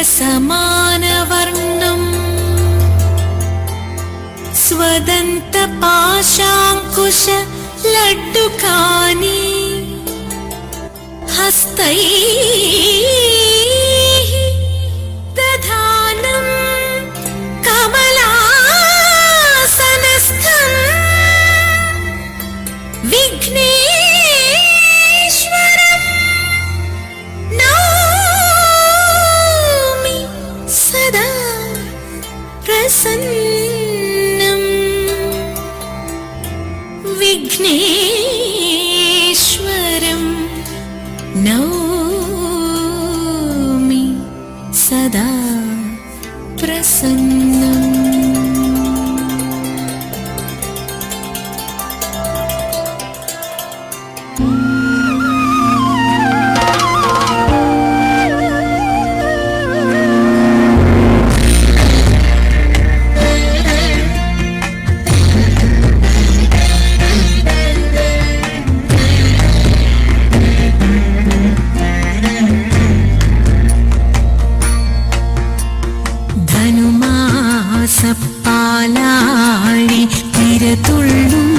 मेघसमानवर्णम् स्वदन्तपाशाङ्कुश लड्डुकानि हस्तैः सदा प्रसन्न। പാലാഴി തിരതുള്ളും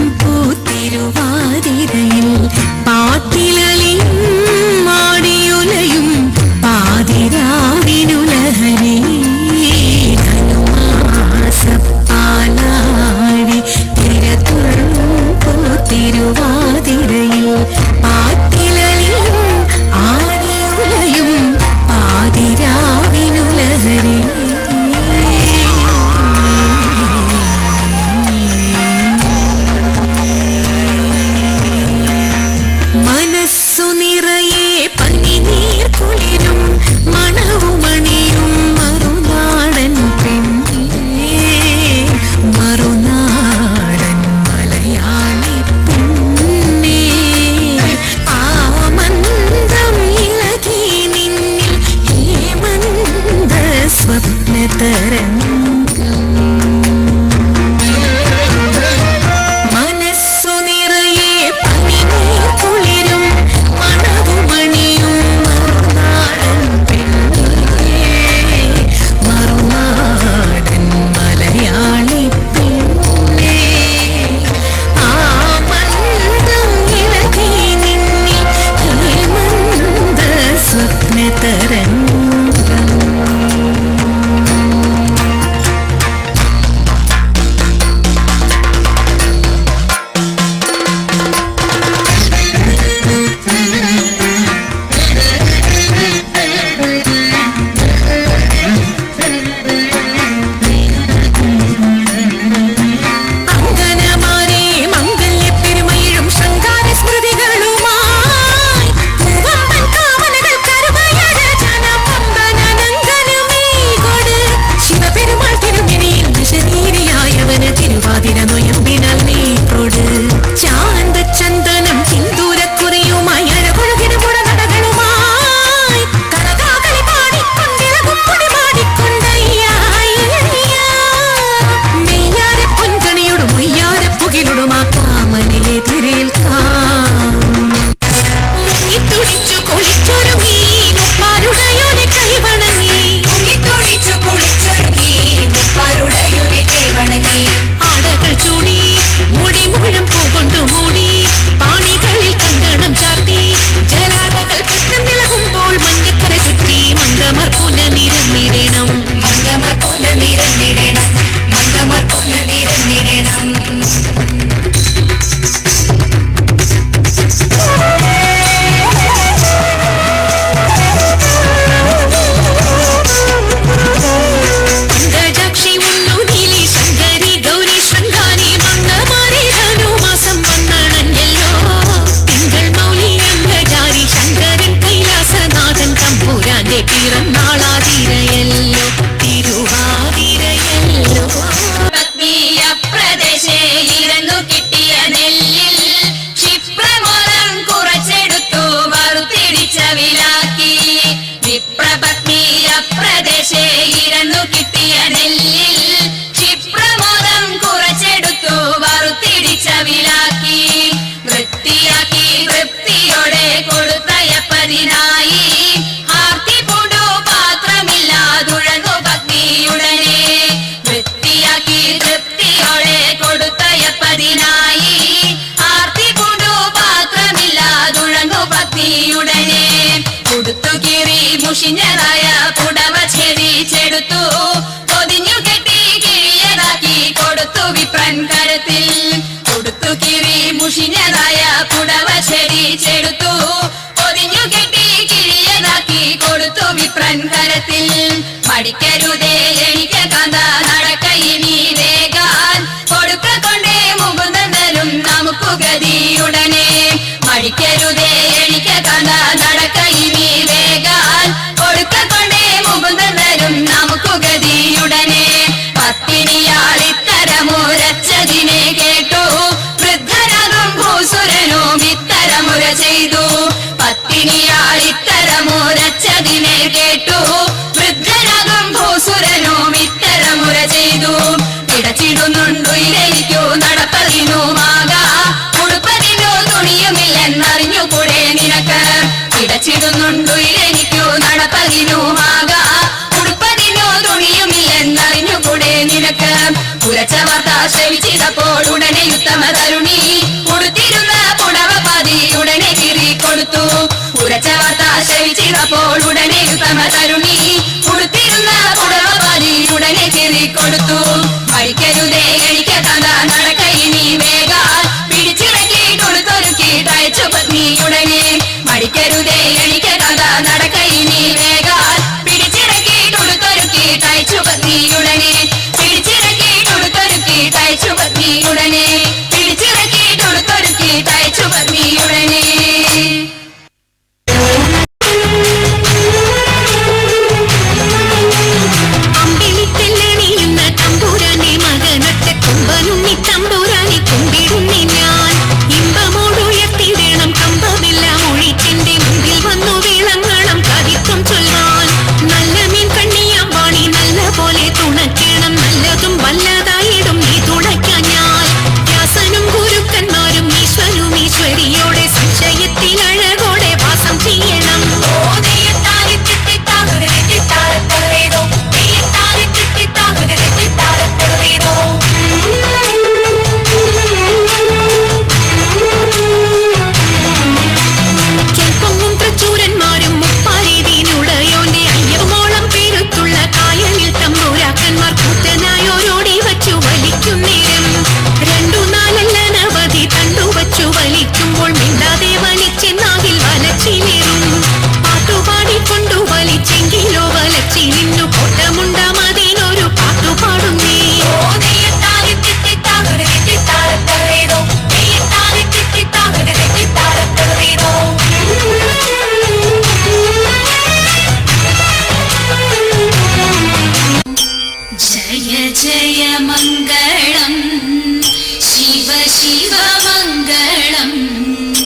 കെട്ടി മുഷിഞ്ഞതായ പുടവ ഛേദിച്ചെടുത്തു പൊതിഞ്ഞു കെട്ടി കിഴിയതാക്കി കൊടുത്തു വിപ്രൻ കരത്തിൽ. കൊടുത്തു കിഴി മുഷിഞ്ഞതായ പുടവ ഛേദിച്ചെടുത്തു പൊതിഞ്ഞു കെട്ടി കിഴിയതാക്കി കൊടുത്തു വിപ്രൻ കരത്തിൽ. പഠിക്കരുതേ എനിക്ക് കാന്താ ஆசிரமிச்சிட போல் உடனே யுத்தம தருணி உடுத்திருந்த புடவ பாதி உடனே கிரி கொடுத்து உரச்ச வார்த்தை ஆசிரமிச்சிட போல் உடனே யுத்தம தருணி உடுத்து